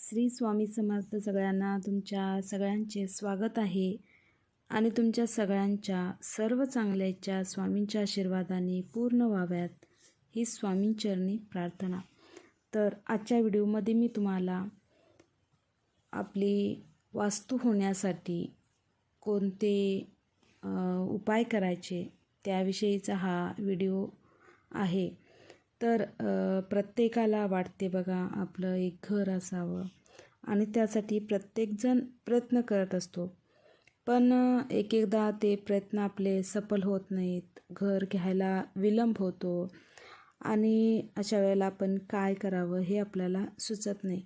श्री स्वामी समर्थ सगळ्यांना तुमच्या सगळ्यांचे स्वागत आहे. आणि तुमच्या सगळ्यांच्या सर्व चांगल्याच्या स्वामींच्या आशीर्वादाने पूर्ण व्हाव्यात ही स्वामींचरणी प्रार्थना. तर आजच्या व्हिडिओमध्ये मी तुम्हाला आपली वास्तू होण्यासाठी कोणते उपाय करायचे त्याविषयीचा हा व्हिडिओ आहे. तर प्रत्येकाला वाटते बघा आपलं एक घर असावं. आणि त्यासाठी प्रत्येकजण प्रयत्न करत असतो. पण एक एकदा ते प्रयत्न आपले सफल होत नाहीत. घर घ्यायला विलंब होतो. आणि अशा वेळेला आपण काय करावं हे आपल्याला सुचत नाही.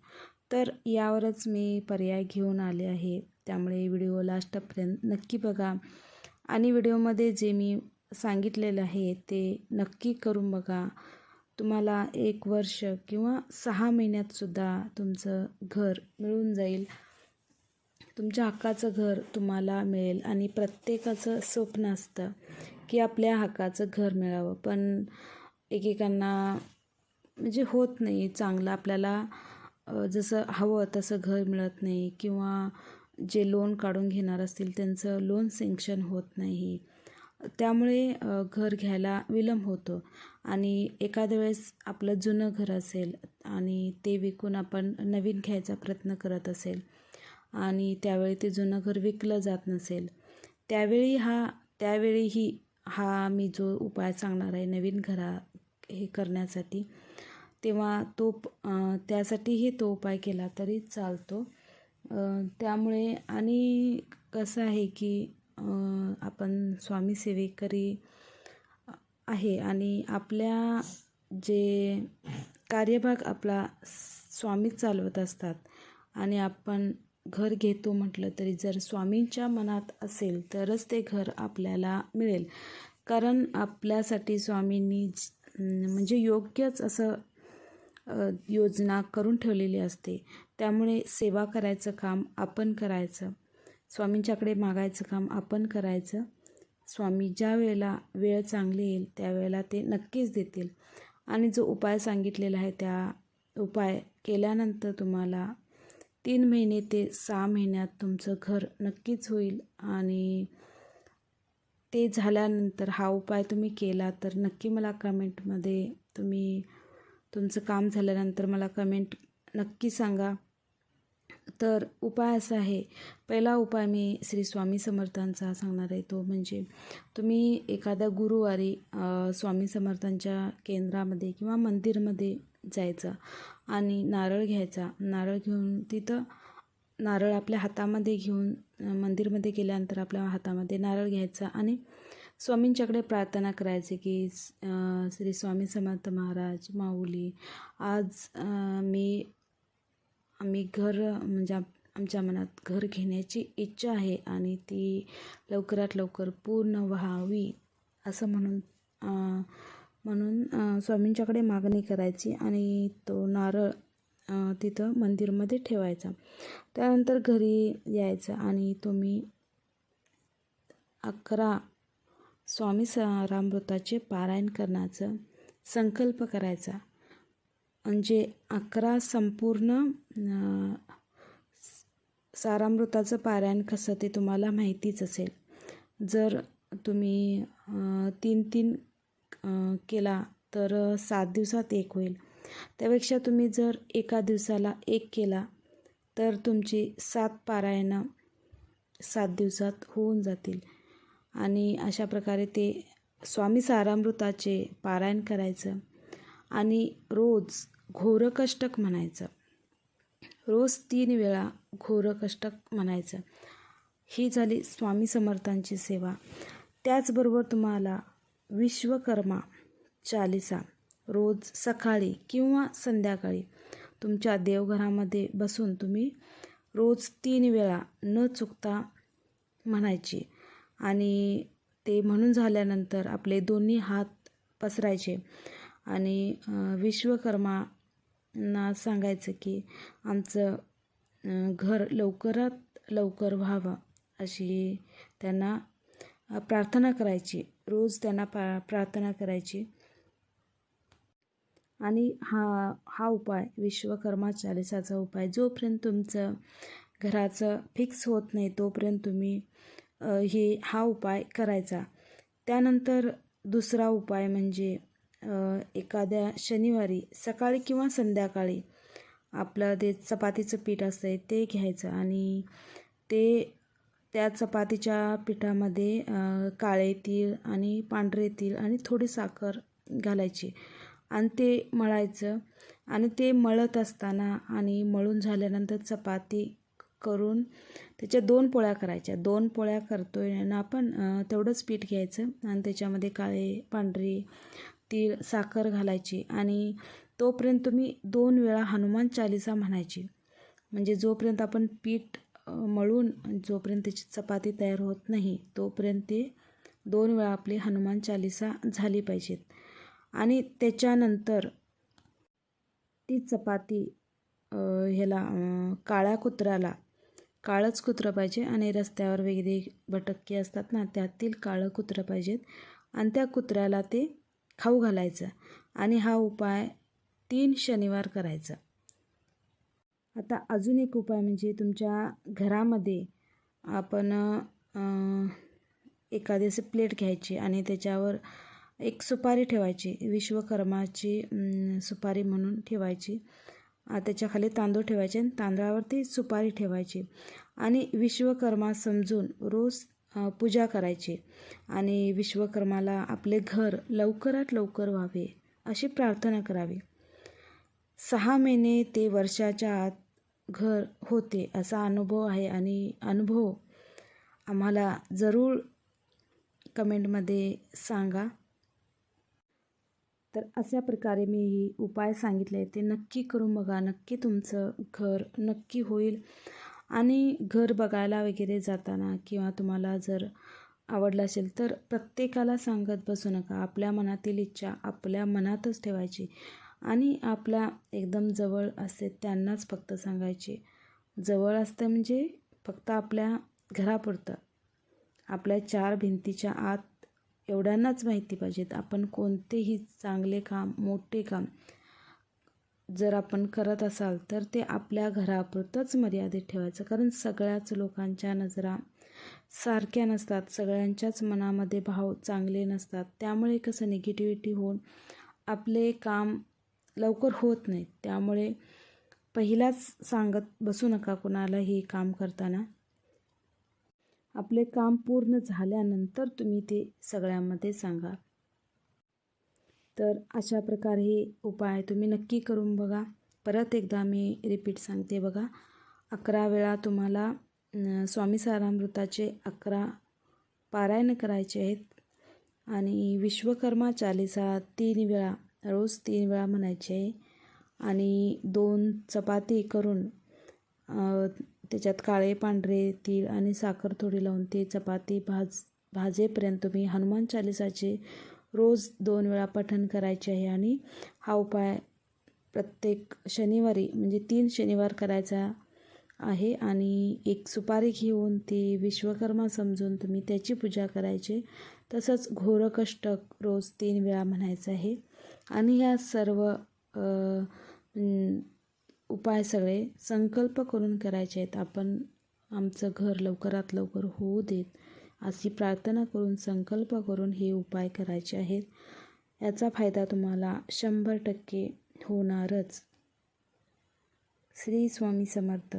तर यावरच मी पर्याय घेऊन आले आहे. त्यामुळे व्हिडिओ लास्टपर्यंत नक्की बघा. आणि व्हिडिओमध्ये जे मी सांगितलेलं आहे ते नक्की करून बघा. तुम्हाला एक वर्ष किंवा सहा महिन्यातसुद्धा तुमचं घर मिळून जाईल. तुमच्या हक्काचं घर तुम्हाला मिळेल आणि प्रत्येकाचं स्वप्न असतं की आपल्या हक्काचं घर मिळावं. पण एकेकांना म्हणजे होत नाही चांगलं. आपल्याला जसं हवं तसं घर मिळत नाही किंवा जे लोन काढून घेणार असतील त्यांचं लोन सँक्शन होत नाही. त्यामुळे घर घ्यायला विलंब होतो. आणि एखाद्या वेळेस आपलं जुनं घर असेल आणि ते विकून आपण नवीन घ्यायचा प्रयत्न करत असेल आणि त्यावेळी ते जुनं घर विकलं जात नसेल त्यावेळी हा त्यावेळीही हा मी जो उपाय सांगणार आहे नवीन घरा हे करण्यासाठी तेव्हा तो त्यासाठीही तो उपाय केला तरी चालतो. त्यामुळे आणि कसं आहे की आपण स्वामी सेवेकरी आहे आणि आपल्या जे कार्यभाग आपला स्वामी चालवत असतात आणि आपण घर घेतो म्हटलं तरी जर स्वामींच्या मनात असेल तरच ते घर आपल्याला मिळेल. कारण आपल्यासाठी स्वामींनी ज- म्हणजे योग्यच असं योजना करून ठेवलेली असते. त्यामुळे सेवा करायचं काम आपण करायचं. स्वामींच्याकडे मागायचं काम आपण करायचं. स्वामी ज्या वेळेला वेळ चांगली येईल त्यावेळेला ते नक्कीच देतील. आणि जो उपाय सांगितलेला आहे त्या उपाय केल्यानंतर तुम्हाला तीन महिने ते सहा महिन्यात तुमचं घर नक्कीच होईल. आणि ते झाल्यानंतर हा उपाय तुम्ही केला तर नक्की मला कमेंटमध्ये तुम्ही तुमचं काम झाल्यानंतर मला कमेंट नक्की सांगा. तर उपाय असा आहे. पहिला उपाय मी श्री स्वामी समर्थांचा सांगणार आहे. तो म्हणजे तुम्ही एखाद्या गुरुवारी स्वामी समर्थांच्या केंद्रामध्ये किंवा मंदिरमध्ये जायचं आणि नारळ घ्यायचा. नारळ घेऊन तिथं नारळ आपल्या हातामध्ये घेऊन मंदिरमध्ये गेल्यानंतर आपल्या हातामध्ये नारळ घ्यायचा आणि स्वामींच्याकडे प्रार्थना करायची की श्री स्वामी समर्थ महाराज माऊली आज मी आम्ही घर म्हणजे आमच्या मनात घर घेण्याची इच्छा आहे आणि ती लवकरात लवकर पूर्ण व्हावी असं म्हणून म्हणून स्वामींच्याकडे मागणी करायची आणि तो नारळ तिथं मंदिरमध्ये ठेवायचा. त्यानंतर घरी यायचं आणि तुम्ही अकरा स्वामी स रामवृताचे पारायण करण्याचं संकल्प करायचा. म्हणजे अकरा संपूर्ण सारामृताचं पारायण कसं ते तुम्हाला माहितीच असेल. जर तुम्ही तीन तीन केला तर सात दिवसात एक होईल. त्यापेक्षा तुम्ही जर एका दिवसाला एक केला तर तुमची सात पारायणं सात दिवसात होऊन जातील. आणि अशा प्रकारे ते स्वामी सारामृताचे पारायण करायचं. आणि रोज घोरकष्टक म्हणायचं. रोज तीन वेळा घोरकष्टक म्हणायचं. ही झाली स्वामी समर्थांची सेवा. त्याचबरोबर तुम्हाला विश्वकर्मा चालिसा रोज सकाळी किंवा संध्याकाळी तुमच्या देवघरामध्ये बसून तुम्ही रोज तीन वेळा न चुकता म्हणायची आणि ते म्हणून झाल्यानंतर आपले दोन्ही हात पसरायचे. आणि अं, विश्वकर्मांना सांगायचं की आमचं घर लवकरात लवकर व्हावं अशी त्यांना प्रार्थना करायची. रोज त्यांना पा प्रार्थना करायची. आणि हा हा उपाय विश्वकर्मा चालिसाचा उपाय. जोपर्यंत तुमचं घराचं फिक्स होत नाही तोपर्यंत तुम्ही हे हा उपाय करायचा. त्यानंतर दुसरा उपाय म्हणजे एखाद्या शनिवारी सकाळी किंवा संध्याकाळी आपलं ते चपातीचं पीठ असतं ते घ्यायचं आणि ते त्या चपातीच्या पिठामध्ये काळे तीळ आणि पांढरे तीळ आणि थोडी साखर घालायची आणि ते मळायचं आणि ते मळत असताना आणि मळून झाल्यानंतर चपाती करून त्याच्या दोन पोळ्या करायच्या. दोन पोळ्या करतोय आणि आपण तेवढंच पीठ घ्यायचं आणि त्याच्यामध्ये काळे पांढरे तीळ साखर घालायची आणि तोपर्यंत तुम्ही दोन वेळा हनुमान चालिसा म्हणायची. म्हणजे जोपर्यंत आपण पीठ मळून जोपर्यंत त्याची चपाती तयार होत नाही तोपर्यंत ते दोन वेळा आपली हनुमान चालिसा झाली पाहिजेत. आणि त्याच्यानंतर ती चपाती ह्याला काळ्या कुत्र्याला काळंच कुत्रं पाहिजे आणि रस्त्यावर वेगळे भटक्के असतात ना त्यातील काळं कुत्रं पाहिजेत. आणि त्या कुत्र्याला ते खाऊ घालायचं. आणि हा उपाय तीन शनिवार करायचा. आता अजून एक उपाय म्हणजे तुमच्या घरामध्ये आपण एखादी असं प्लेट घ्यायची आणि त्याच्यावर एक सुपारी ठेवायची विश्वकर्माची सुपारी म्हणून ठेवायची. त्याच्याखाली तांदूळ ठेवायचे आणि तांदळावरती सुपारी ठेवायची. आणि विश्वकर्मा समजून रोज पूजा करायची आणि विश्वकर्माला आपले घर लवकरात लवकर व्हावे अशी प्रार्थना करावी. सहा महिने ते वर्षाच्या आत घर होते असा अनुभव आहे आणि अनुभव आम्हाला जरूर कमेंटमध्ये सांगा. तर अशा प्रकारे मी ही उपाय सांगितले ते नक्की करून बघा नक्की तुमचं घर नक्की होईल. आणि घर बघायला वगैरे जाताना किंवा तुम्हाला जर आवडलं असेल तर प्रत्येकाला सांगत बसू नका. आपल्या मनातील इच्छा आपल्या मनातच ठेवायची आणि आपल्या एकदम जवळ असते त्यांनाच फक्त सांगायचे. जवळ असतं म्हणजे फक्त आपल्या घरापुरतं. आपल्या चार भिंतीच्या आत एवढ्यांनाच माहिती पाहिजेत. आपण कोणतेही चांगले काम मोठे काम जर आपण करत असाल तर ते आपल्या घरापुरतंच मर्यादित ठेवायचं. कारण सगळ्याच लोकांच्या नजरा सारख्या नसतात. सगळ्यांच्याच मनामध्ये भाव चांगले नसतात. त्यामुळे कसं निगेटिव्हिटी होऊन आपले काम लवकर होत नाहीत. त्यामुळे पहिलाच सांगत बसू नका कुणाला हे काम करताना. आपले काम पूर्ण झाल्यानंतर तुम्ही ते सगळ्यांमध्ये सांगा. तर अशा प्रकारे हे उपाय तुम्ही नक्की करून बघा. परत एकदा मी रिपीट सांगते बघा. अकरा वेळा तुम्हाला स्वामी सारामृताचे अकरा पारायण करायचे आहेत. आणि विश्वकर्मा चालिसा तीन वेळा रोज तीन वेळा म्हणायचे आहे. आणि दोन चपाती करून त्याच्यात काळे पांढरे तीळ आणि साखर थोडी लावून ते चपाती भाज भाजेपर्यंत तुम्ही हनुमान चालिसाचे रोज दोन वेळा पठण करायचे आहे आणि हा उपाय प्रत्येक शनिवारी म्हणजे तीन शनिवार करायचा आहे आणि एक सुपारी घेऊन ती विश्वकर्मा समजून तुम्ही त्याची पूजा करायची. तसंच घोरकष्टक रोज तीन वेळा म्हणायचं आहे. आणि या सर्व उपाय सगळे संकल्प करून करायचे आहेत. आपण आमचं घर लवकरात लवकर होऊ देत. अशी प्रार्थना करून संकल्प करून हे उपाय करायचे आहेत. याचा फायदा तुम्हाला शंभर टक्के होणारच. श्री स्वामी समर्थ.